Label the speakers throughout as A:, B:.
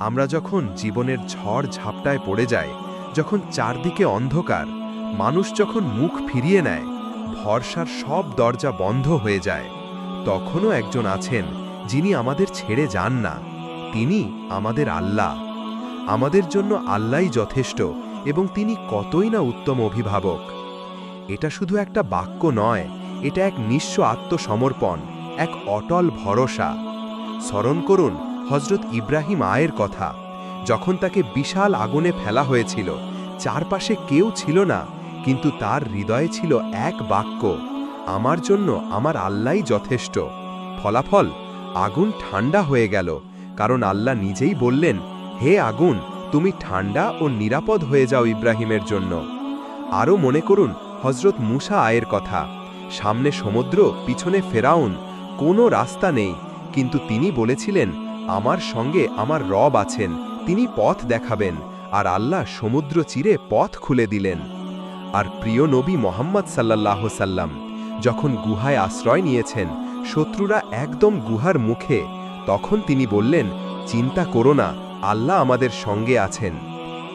A: আমরা যখন জীবনের ঝড় ঝাপটায় পড়ে যাই, যখন চারদিকে অন্ধকার, মানুষ যখন মুখ ফিরিয়ে নেয়, ভরসার সব দরজা বন্ধ হয়ে যায়। তখনও একজন আছেন যিনি আমাদের ছেড়ে যান না। তিনি আমাদের আল্লাহ। আমাদের জন্য আল্লাহই যথেষ্ট এবং তিনি কতই না উত্তম অভিভাবক। এটা শুধু একটা বাক্য নয়, এটা এক নিঃস্ব আত্মসমর্পণ, এক অটল ভরসা। স্মরণ করুন হজরত ইব্রাহিম আয়ের কথা। যখন তাকে বিশাল আগুনে ফেলা হয়েছিল, চারপাশে কেউ ছিল না, কিন্তু তার হৃদয়ে ছিল এক বাক্য, আমার জন্য আমার আল্লাহই যথেষ্ট। ফলাফল, আগুন ঠান্ডা হয়ে গেল, কারণ আল্লাহ নিজেই বললেন, হে আগুন, তুমি ঠান্ডা ও নিরাপদ হয়ে যাও ইব্রাহিমের জন্য। আরও মনে করুন হজরত মুসা আয়ের কথা, সামনে সমুদ্র, পিছনে ফেরাউন, কোনো রাস্তা নেই, কিন্তু তিনি বলেছিলেন আমার সঙ্গে আমার রব আছেন, তিনি পথ দেখাবেন, আর আল্লাহ সমুদ্র চিরে পথ খুলে দিলেন। আর প্রিয় নবী মোহাম্মদ সাল্লাল্লাহ সাল্লাম যখন গুহায় আশ্রয় নিয়েছেন, শত্রুরা একদম গুহার মুখে, তখন তিনি বললেন, চিন্তা করো না, আল্লাহ আমাদের সঙ্গে আছেন।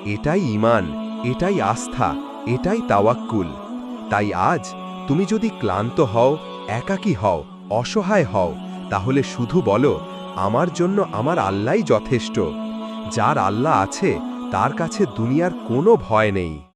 A: এটাই ইমান এটাই আস্থা, এটাই তাওয়াক্কুল। তাই আজ তুমি যদি ক্লান্ত হও, একাকী হও, অসহায় হও, তাহলে শুধু বলো আমার জন্য আমার আল্লাহই যথেষ্ট। যার আল্লাহ আছে তার কাছে দুনিয়ার কোনো ভয় নেই।